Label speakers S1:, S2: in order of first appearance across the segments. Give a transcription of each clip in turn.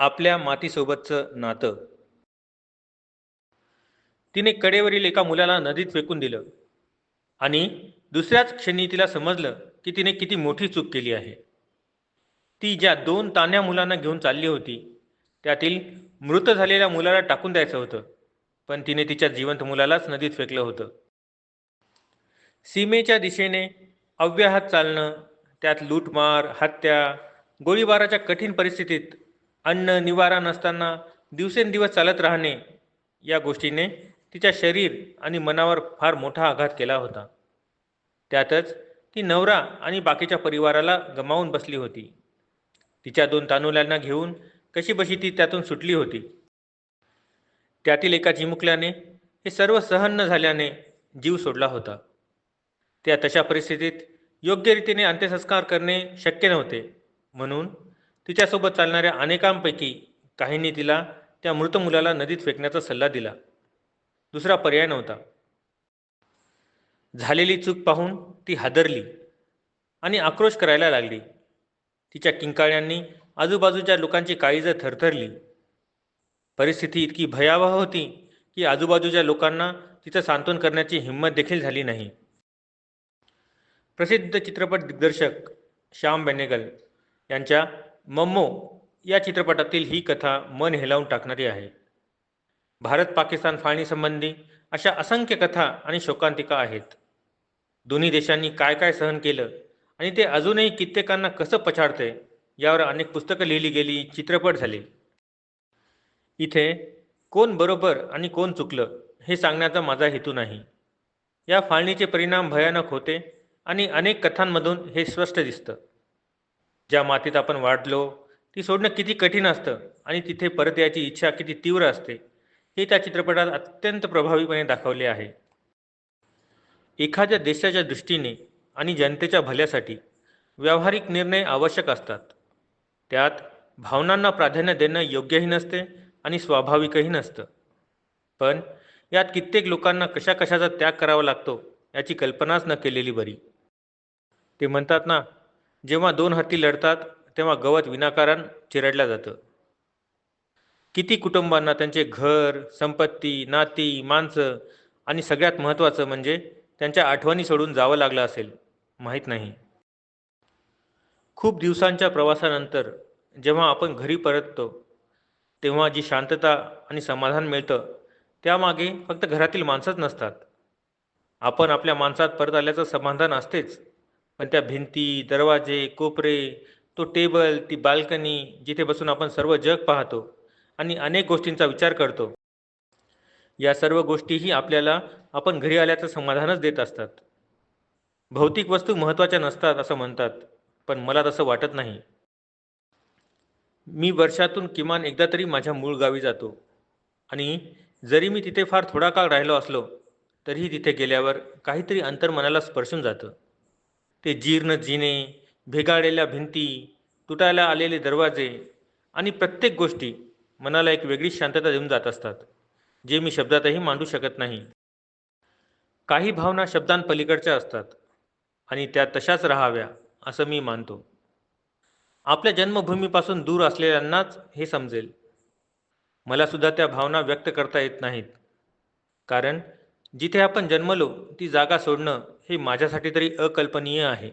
S1: आपल्या मातीसोबतचं नातं. तिने कडेवरील एका मुलाला नदीत फेकून दिलं. आणि दुसऱ्याच क्षणी तिला समजलं की तिने किती मोठी चूक केली आहे. ती ज्या दोन तान्या मुलांना घेऊन चालली होती त्यातील मृत झालेल्या मुलाला टाकून द्यायचं होतं पण तिने तिच्या जिवंत मुलालाच नदीत फेकलं होतं. सीमेच्या दिशेने अव्याहत चालणं त्यात लूटमार हत्या गोळीबाराच्या कठीण परिस्थितीत अन्न निवारा नसताना दिवसेंदिवस चालत राहणे या गोष्टीने तिच्या शरीर आणि मनावर फार मोठा आघात केला होता. त्यातच ती नवरा आणि बाकीच्या परिवाराला गमावून बसली होती. तिच्या दोन तानुल्यांना घेऊन कशी बशी ती त्यातून सुटली होती. त्यातील एका चिमुकल्याने हे सर्व सहन न झाल्याने जीव सोडला होता. त्या तशा परिस्थितीत योग्य रीतीने अंत्यसंस्कार करणे शक्य नव्हते. म्हणून तिच्यासोबत चालणाऱ्या अनेकांपैकी काहींनी तिला त्या मृत मुलाला नदीत फेकण्याचा सल्ला दिला. दुसरा पर्याय नव्हता. झालेली चूक पाहून ती हादरली आणि आक्रोश करायला लागली. तिच्या किंकाळ्यांनी आजूबाजूच्या लोकांची काळीजं थरथरली. परिस्थिती इतकी भयावह होती की आजूबाजूच्या लोकांना तिचं सांत्वन करण्याची हिंमत देखील झाली नाही. प्रसिद्ध चित्रपट दिग्दर्शक श्याम बेनेगल यांच्या मम्मो या चित्रपटातील ही कथा मन हेलावून टाकणारी आहे. भारत पाकिस्तान फाळणीसंबंधी अशा असंख्य कथा आणि शोकांतिका आहेत. दोन्ही देशांनी काय काय सहन केलं आणि ते अजूनही कित्येकांना कसं पछाडते यावर अनेक पुस्तकं लिहिली गेली चित्रपट झाले. इथे कोण बरोबर आणि कोण चुकलं हे सांगण्याचा माझा हेतू नाही. या फाळणीचे परिणाम भयानक होते आणि अनेक कथांमधून हे स्पष्ट दिसतं. ज्या मातीत आपण वाढलो ती सोडणं किती कठीण असतं आणि तिथे परत यायची इच्छा किती तीव्र असते हे त्या चित्रपटात अत्यंत प्रभावीपणे दाखवले आहे. एखाद्या देशाच्या दृष्टीने आणि जनतेच्या भल्यासाठी व्यावहारिक निर्णय आवश्यक असतात. त्यात भावनांना प्राधान्य देणं योग्यही नसते आणि स्वाभाविकही नसतं. पण यात कित्येक लोकांना कशा कशाचा त्याग करावा लागतो याची कल्पनाच न केलेली बरी. ते म्हणतात ना जेव्हा दोन हत्ती लढतात तेव्हा गवत विनाकारण चिरडलं जातं. किती कुटुंबांना त्यांचे घर संपत्ती नाती माणसं आणि सगळ्यात महत्त्वाचं म्हणजे त्यांच्या आठवणी सोडून जावं लागलं असेल माहीत नाही. खूप दिवसांच्या प्रवासानंतर जेव्हा आपण घरी परततो तेव्हा जी शांतता आणि समाधान मिळतं त्यामागे फक्त घरातील माणसंच नसतात. आपण आपल्या माणसात परत आल्याचं समाधान असतेच. पण त्या भिंती दरवाजे कोपरे तो टेबल ती बाल्कनी जिथे बसून आपण सर्व जग पाहतो आणि अनेक गोष्टींचा विचार करतो. या सर्व गोष्टीही आपल्याला आपण घरी आल्याचं समाधानच देत असतात. भौतिक वस्तू महत्त्वाच्या नसतात असं म्हणतात पण मला तसं वाटत नाही. मी वर्षातून किमान एकदा तरी माझ्या मूळ गावी जातो आणि जरी मी तिथे फार थोडा काळ राहिलो असलो तरीही तिथे गेल्यावर काहीतरी अंतर मनाला स्पर्शून जातं. ते जीर्ण जिने भेगाळलेल्या भिंती तुटायला आलेले दरवाजे आणि प्रत्येक गोष्टी मनाला एक वेगळी शांतता देऊन जात असतात जे मी शब्दातही मांडू शकत नाही. काही भावना शब्दांपलीकडच्या असतात आणि त्या तशाच राहाव्या असं मी मानतो. आपल्या जन्मभूमीपासून दूर असलेल्यांनाच हे समजेल. मला सुद्धा त्या भावना व्यक्त करता येत नाहीत. कारण जिथे आपण जन्मलो ती जागा सोडणं हे माझ्यासाठी तरी अकल्पनीय आहे.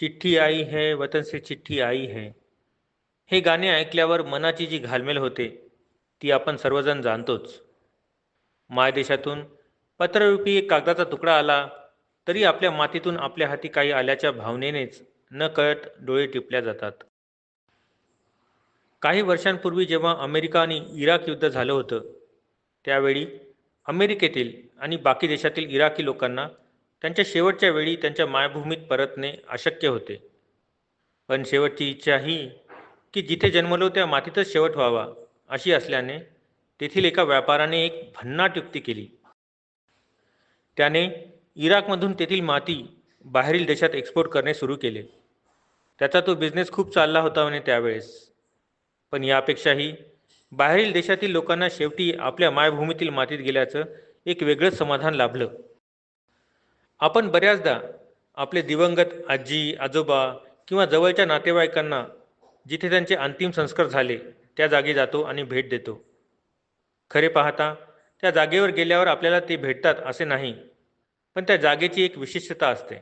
S1: चिठ्ठी आई है वतन से चिठ्ठी आई है. हे गाणे ऐकल्यावर मनाची जी घालमेल होते ती आपण सर्वजण जाणतोच. मायदेशातून पत्ररूपी एक कागदाचा तुकडा आला तरी आपल्या मातीतून आपल्या हाती काही आल्याच्या भावनेनेच न कळत डोळे टिपल्या जातात. काही वर्षांपूर्वी जेव्हा अमेरिका आणि इराक युद्ध झालं होतं त्यावेळी अमेरिकेतील आणि बाकी देशातील इराकी लोकांना त्यांच्या शेवटच्या वेळी त्यांच्या मायभूमीत परतणे अशक्य होते. पण शेवटची इच्छा ही की जिथे जन्मलो त्या मातीतच शेवट व्हावा अशी असल्याने तेथील एका व्यापाराने एक भन्नाट युक्ती केली. त्याने इराकमधून तेथील माती बाहेरील देशात एक्सपोर्ट करणे सुरू केले. त्याचा तो बिझनेस खूप चालला होता म्हणे त्यावेळेस. पण यापेक्षाही बाहेरील देशातील लोकांना शेवटी आपल्या मायभूमीतील मातीत गेल्याचं एक वेगळंच समाधान लाभलं. आपण बऱ्याचदा आपले दिवंगत आजी आजोबा किंवा जवळच्या नातेवाईकांना जिथे त्यांचे अंतिम संस्कार झाले त्या जागी जातो आणि भेट देतो. खरे पाहता त्या जागेवर गेल्यावर आपल्याला ते भेटतात असे नाही पण त्या जागेची एक विशिष्टता असते.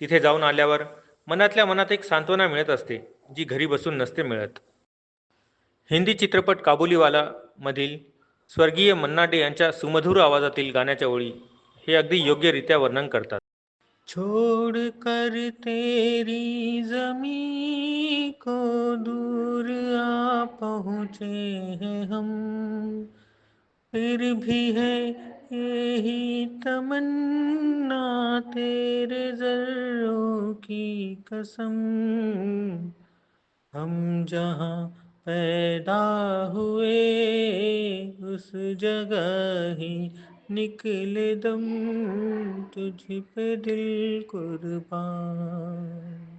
S1: तिथे जाऊन आल्यावर मनातल्या मनात एक सांत्वना मिळत असते जी घरी बसून नसते मिळत. हिंदी चित्रपट काबुलीवाला मधील स्वर्गीय मन्ना डे यांच्या सुमधुर आवाजातील गाण्याच्या ओळी हे अगदी योग्यरित्या वर्णन करतात. छोड़ कर तेरी जमी को दूर आ पहुँचे हैं हम। फिर भी है यही तमन्ना तेरे जर्रों की कसम। हम जहाँ पैदा हुए उस जगह ही निकले दम तुझ पे दिल कुर्बान।